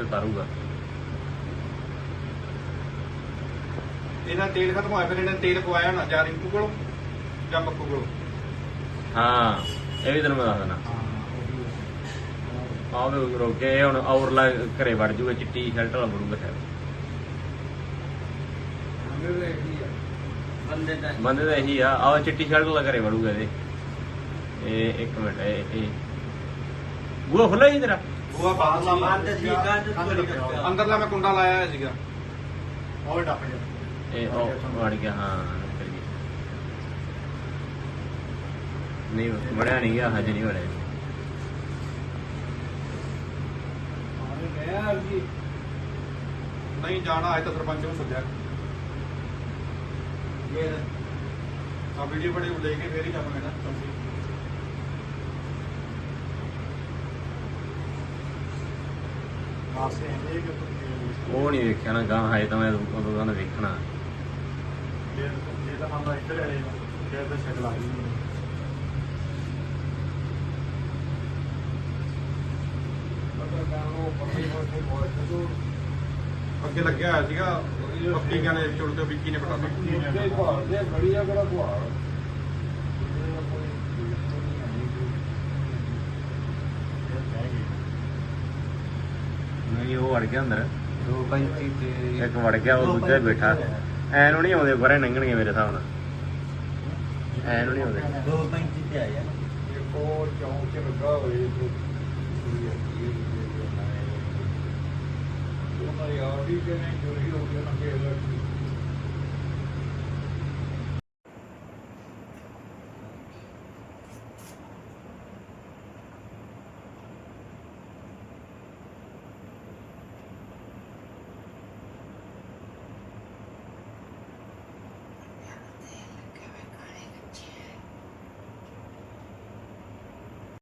ਉਤਾਰੂਗਾ ਇਹਨਾਂ ਤੇਲ ਖਤਮ ਹੋਇਆ ਫਿਰ ਇਹਨਾਂ ਨੇ ਤੇਲ ਪਵਾਇਆ ਹੋਣਾ ਜਾਂ ਰਿੰਕੂ ਕੋਲੋਂ ਜਾਂ ਮੱਕੂ ਕੋਲੋਂ? ਹਾਂ ਇਹ ਵੀ ਤੈਨੂੰ ਮੈਂ ਦੱਸ ਦਿੰਦਾ ਆਹ ਵੀ ਰੋਕੇ ਇਹ ਹੁਣ ਔਰਲਾ ਘਰੇ ਵੜ ਜੂਗਾ ਚਿੱਟੀ ਸ਼ਰਟ ਵਾਲਾ ਬਣੂਗਾ ਸ਼ਾਇਦ। ਬੰਦੇ ਦਾ ਬੰਦੇ ਤਾਂ ਇਹੀ। ਆ। ਆਹ ਚਿੱਟੀ ਸ਼ਰਟ ਵਾਲਾ ਘਰੇ ਵੜੂਗਾ ਇਹਦੇ। ਇਹ ਇੱਕ ਮਿੰਟ ਇਹ ਇਹ। ਬੂਹਾ ਖੁੱਲਾ ਹੀ ਤੇਰਾ? ਬੂਆ ਬਾਹਰਲਾ ਬੰਦ ਸੀ ਕੰਧ ਤੋੜੀ ਰੱਖਿਆ। ਅੰਦਰਲਾ ਮੈਂ ਕੁੰਡਾ ਲਾਇਆ ਹੋਇਆ ਸੀਗਾ। ਉਹ ਡੱਪ ਜਾ ਇਹ ਉਹ ਵੜ ਗਿਆ ਹਾਂ ਨਿਕਲ ਗਿਆ। ਨਹੀਂ ਵੜਿਆ ਨਹੀਂ ਗਿਆ ਹਜੇ ਨਹੀਂ ਵੜਿਆ। ਨਹੀਂ ਜਾਣਾ ਅੱਜ ਤਾਂ ਸਰਪੰਚ ਨੂੰ ਸੱਦਿਆ। ਆ ਵੀਡੀਓ ਬੜੇ ਲੈ ਕੇ ਫੇਰ ਹੀ ਜਾਵਾਂਗੇ ਨਾ ਚੌਂਕੀ। ਮਾਸੇ ਇਹ ਕਿ ਉਹ ਨਹੀਂ ਵੇਖਿਆ ਨਾ ਗਾਂ ਹਾਏ ਤਾਂ ਮੈਂ ਉਦੋਂ ਦਾ ਵੇਖਣਾ। ਜੇ ਜੇ ਤਾਂ ਮਾਮਾ ਇੱਧਰ ਆਏ ਫਿਰ ਤਾਂ ਸ਼ਕਲ ਆ ਗਈ ਅੱਗੇ ਲੱਗਿਆ ਹੋਇਆ ਸੀਗਾ ਪੱਕੀ ਗਾਣੇ ਚੁੜ ਤੇ ਵਿੱਕੀ ਨੇ ਪਟਾਤਾ ਨਹੀਂ ਉਹ ਵੜ ਗਿਆ ਅੰਦਰ। 235 ਤੇ ਇੱਕ ਵੜ ਗਿਆ ਉਹ ਦੂਜਾ ਬੈਠਾ। ਐ ਨੂੰ ਨਹੀਂ ਆਉਂਦੇ ਬਰੇ ਲੰਘਣਗੇ ਮੇਰੇ ਹਿਸਾਬ ਨਾਲ। ਐ ਨੂੰ ਨਹੀਂ ਆਉਂਦੇ। 235 ਤੇ ਆਇਆ ਉਹ ਚੌਂਕ ਚ ਲੱਗਾ ਹੋਏ ਤੇ ਉਹਨਾਂ ਯਾਰ ਵੀ ਕਿ ਨਹੀਂ ਚੋਰੀ ਹੋ ਗਿਆ ਨਾ ਕਿ